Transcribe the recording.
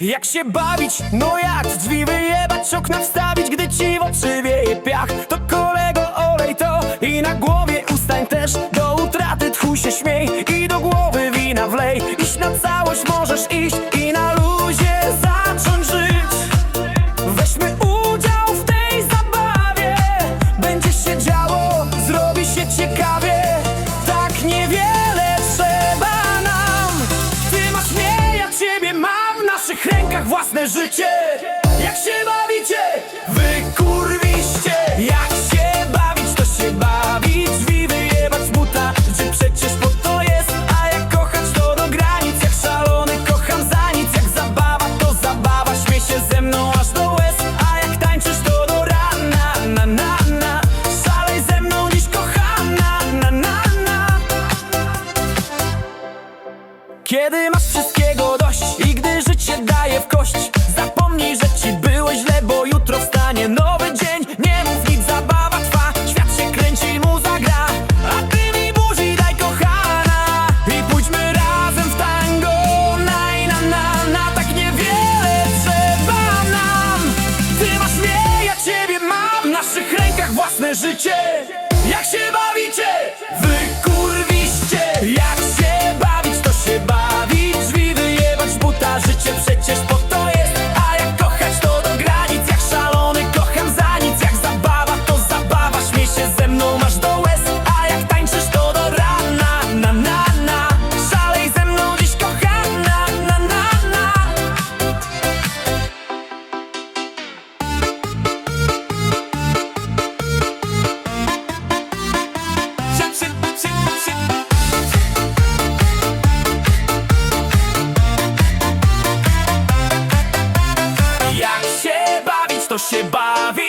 Jak się bawić? No jak? Drzwi wyjebać, okna wstawić, gdy ci w oczy wieje piach To kolego olej to i na głowie ustań też Do utraty tchu się śmiej i do głowy wina wlej Iść na całość możesz iść jak własne życie. Jak się bawicie Kiedy masz wszystkiego dość i gdy życie daje w kość Zapomnij, że ci było się bawi.